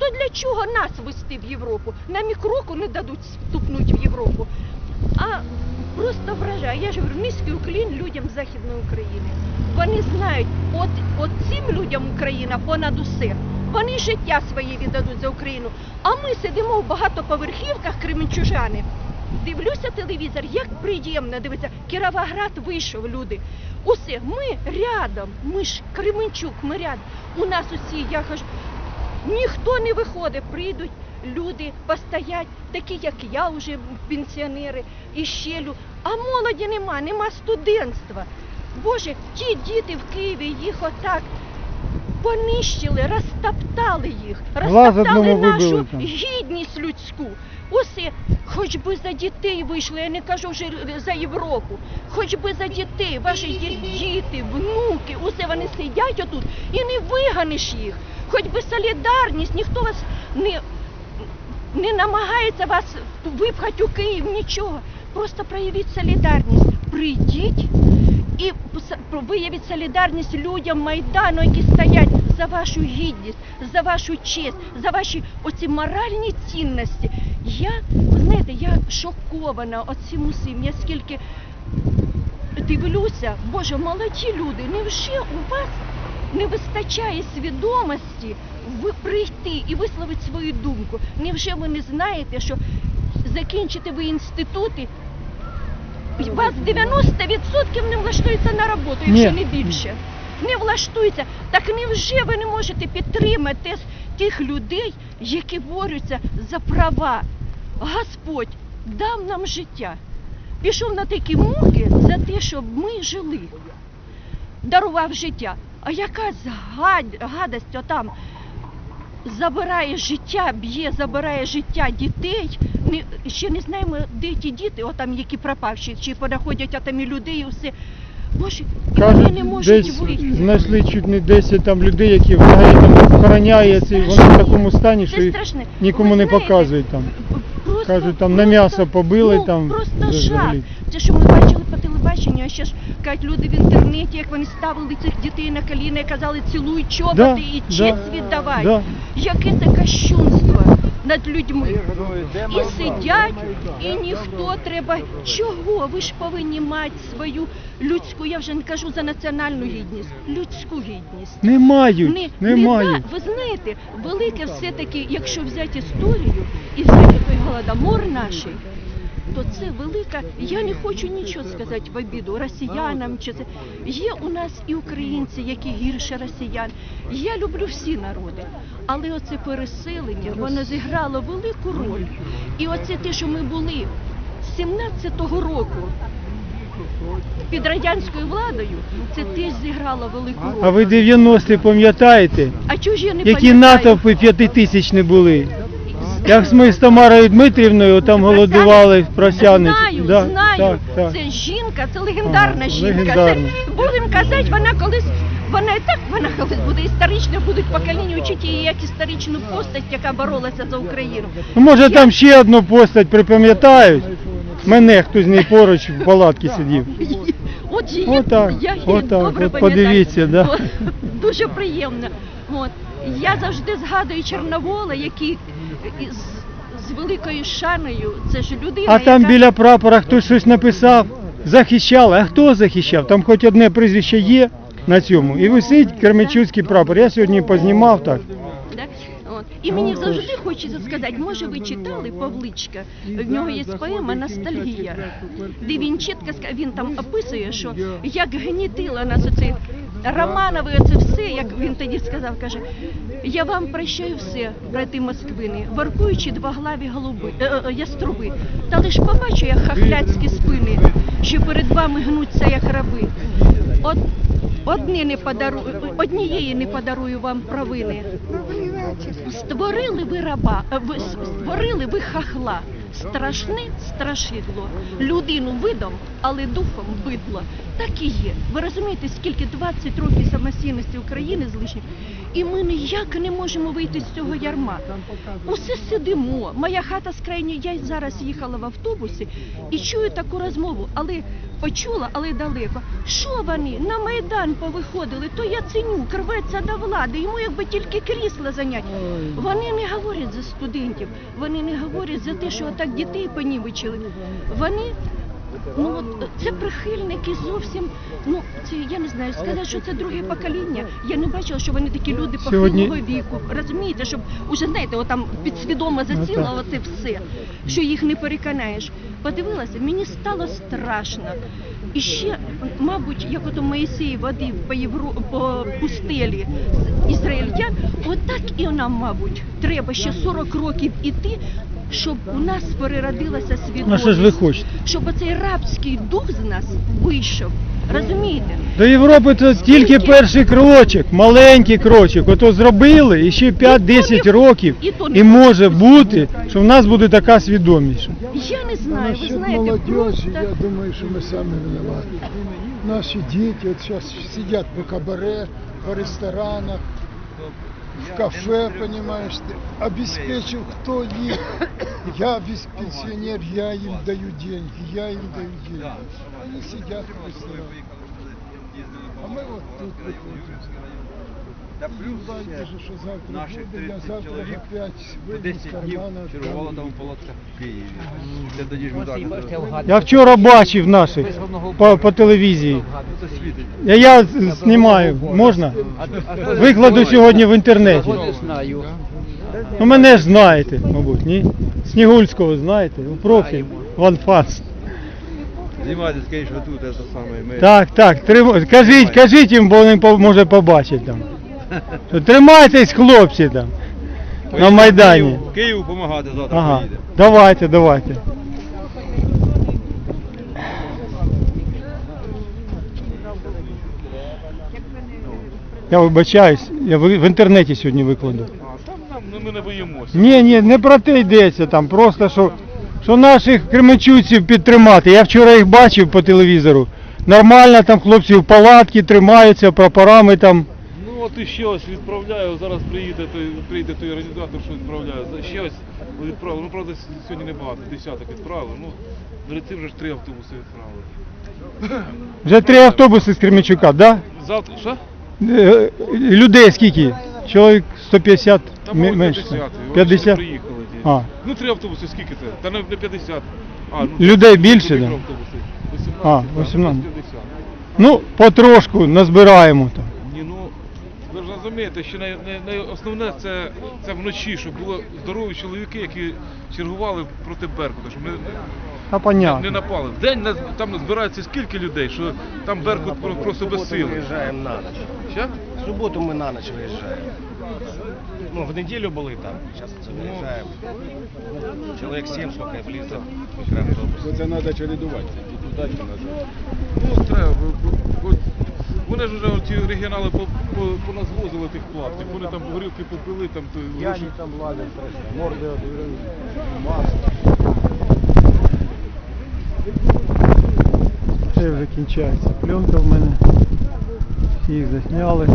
То для чого нас вести в Європу? Нам і кроку не дадуть ступнути в Європу. А просто вражає. Я ж говорю, низький уклін людям Західної України. Вони знають, от, от цим людям Україна понад усе. Вони життя своє віддадуть за Україну. А ми сидимо в багатоповерхівках кременчужани. Дивлюся телевізор, як приємно дивитися. Кіровоград вийшов люди. Усе, ми рядом, ми ж Кременчук, ми рядом. У нас усі, я кажу, ніхто не виходить, прийдуть люди, постоять, такі як я, вже пенсіонери, і щелю. А молоді нема, нема студентства. Боже, ті діти в Києві їх отак понищили, розтоптали їх, розтоптали одному нашу вибили там. гідність людську. Усе, хоч би за дітей вийшли, я не кажу вже за Європу, хоч би за дітей, ваші є діти, внуки, усе вони сидять отут і не виганеш їх. Хоч би солідарність, ніхто вас не, не намагається вас випхати у Київ, нічого. Просто проявіть солідарність. Прийдіть і виявіть солідарність людям Майдану, які стоять за вашу гідність, за вашу честь, за ваші оці моральні цінності. Я, знаєте, я шокована оцим усім. Я скільки дивлюся, Боже, молоді люди, невже у вас не вистачає свідомості ви прийти і висловити свою думку? Невже ви не знаєте, що закінчите ви інститути? Вас 90% не влаштується на роботу, якщо не більше. Не влаштується. Так невже ви не можете підтримати тих людей, які борються за права? Господь дав нам життя. Пішов на такі муки за те, щоб ми жили. Дарував життя. А яка гадость отам забирає життя, б'є, забирає життя дітей. Не, ще не знаємо, де ті діти, отам, які пропавші, чи понаходять отам і людей, і все. Боже, вони не Кажуть, можуть десь вийти. знайшли чуть не 10 там людей, які взагалі там охороняє ці, вони в такому стані, що Це їх страшне. нікому Ви не знаєте, показують там. Просто, Кажуть, там на м'ясо побили, ну, там Просто жах. взагалі. Це що ми бачили а ще ж кажуть люди в інтернеті, як вони ставили цих дітей на коліна і казали, цілуй чоботи Да, і да, честь віддавай. да. Яке це кощунство над людьми. І сидять, і ніхто треба. Чого? Ви ж повинні мати свою людську, я вже не кажу за національну гідність, людську гідність. Не мають, не, мають. ви знаєте, велике все-таки, якщо взяти історію і взяти той голодомор наш, то це велика. Я не хочу нічого сказати в обіду росіянам. Чи це є у нас і українці, які гірше росіян. Я люблю всі народи, але оце переселення воно зіграло велику роль. І оце те, що ми були з 17-го року під радянською владою, це теж зіграло велику роль. А ви 90-ті пам'ятаєте, А я не які натовпи п'ятитисячні були? Як ми з Тамарою Дмитрівною там голодували в Просяниці. Знаю, Да, знаю. Так, так. Це жінка, це легендарна Ага, жінка. легендарна. Це будемо казати, вона колись. Вона і так вона колись буде історично, будуть покоління вчити її як історичну постать, яка боролася за Україну. Ну, може там ще одну постать припам'ятають? Мене хтось не поруч в палатці сидів. От її, Отак, я її отак, добре от пам'ятаю. подивіться, да. Дуже приємно. От. Я завжди згадую Чорновола, який з, з великою шаною, це ж людина, А там яка... біля прапора хтось щось написав, захищали. А хто захищав? Там хоч одне прізвище є на цьому. І висить Кременчуцький прапор. Я сьогодні познімав так. І мені завжди хочеться сказати, може ви читали Павличка, в нього є поема Ностальгія, де він чітко він там описує, що як гнітило нас оце Романови, оце все, як він тоді сказав, каже, я вам прощаю все, брати Москвини, воркуючи двоглаві голуби, е, е, яструби, та лиш побачу я хахляцькі спини, що перед вами гнуться, як раби. От Одні не подарую, однієї не подарую вам провини. Створили ви раба, е, ви створили ви хахла. Страшне страшидло. Людину видом, але духом бидло. Так і є. Ви розумієте, скільки 20 років самостійності України з лишнім, і ми ніяк не можемо вийти з цього ярма. Усе сидимо. Моя хата з крайньої, я зараз їхала в автобусі і чую таку розмову, але почула, але далеко. Що вони на Майдан повиходили, то я ценю, рветься до влади, йому якби тільки крісло зайняти. Вони не говорять за студентів, вони не говорять за те, що отак дітей понівечили. Вони Ну от це прихильники зовсім. Ну це я не знаю. Сказати, що це друге покоління. Я не бачила, що вони такі люди Сьогодні- похилого віку. Розумієте, щоб уже знаєте, отам підсвідомо Ну, засіло оце все, що їх не переконаєш. Подивилася, мені стало страшно. І ще, мабуть, як ото Моїсей водив по Євро... по пустелі з ізраїльтян, отак і нам, мабуть, треба ще 40 років іти, щоб у нас переродилася свідомість Ну що ж ви хочете? щоб оцей рабський дух з нас вийшов. Розумієте? До Європи це тільки перший крочок, маленький крочок. Ото зробили і ще 5-10 років. і то не- І може бути, що в нас буде така свідомість. Я не знаю, ви знаєте, просто я думаю, что мы сами виноваты. Наши дети вот сейчас сидят по кабаре, по ресторанах, в кафе, понимаешь, ты обеспечил кто их. Я без пенсионер, я им даю деньги, я им даю деньги. Они сидят в ресторанах. А мы вот тут выходим. Та И плюс знаете же, что завтра наших буду, я 30 завтра чоловік опять по выйду из 10 днів кармана. чергувало там у палатках в Києві. Це тоді ж ми так. Я вчора бачив наших по, по телевізії. Це світить. Я, я знімаю, можна? Викладу сьогодні в інтернеті. знаю. Ну мене ж знаєте, мабуть, ні? Снігульського знаєте, у профіль, ванфаст. Знімайте, скажіть, що тут це саме. Ми... Так, так, трим... кажіть, кажіть їм, бо вони по- може побачать там. Що Тримайтесь, хлопці там. На Майдані. Київ допомагати завтра Ага. поїдемо. Давайте, давайте. Я вибачаюсь, я в інтернеті сьогодні викладу. Ну, ми не боїмося. Ні, ні, не про те йдеться там, просто що, що наших кременчуців підтримати. Я вчора їх бачив по телевізору. Нормально там хлопці в палатки тримаються, прапорами там. Ну от і ще ось відправляю. Зараз приїде той, прийде той організатор, що відправляє. За- Ще ось відправили. Ну правда сьогодні небагато, десяток відправили. Ну, перед цим вже ж три автобуси відправили. Вже три автобуси з Кременчука, так? Да? Завтра що? Людей скільки? Чоловік 150 Там м- мабуть, менше. 50. Вони 50? приїхали. ті. А. Ну три автобуси, скільки це? Та не, не 50. А, ну, Людей більше, да? автобуси. 18, А, да, 18. 50. Ну, потрошку назбираємо там. Ні, ну ви ж розумієте, що най, най, най- основне це, це вночі, щоб були здорові чоловіки, які чергували проти Беркута, щоб не, А не напали. В день нас- там збирається скільки людей, що там Беркут про- просто без сили. Виїжджаємо на ніч. Що? В суботу ми на ніч виїжджаємо. Ну, в неділю були там, зараз це виїжджаємо. Чоловік 7 скільки влізло в мікроавтобус. Це треба чередуватися, і туди, і назад. Ну, треба. бо- бо- бо Вони ж вже ті регіонали по, по, поназвозили тих платних, вони там горілки попили, там то гроші. там ладно, морды Це вже кінчається. Пленка в мене. Всіх засняли.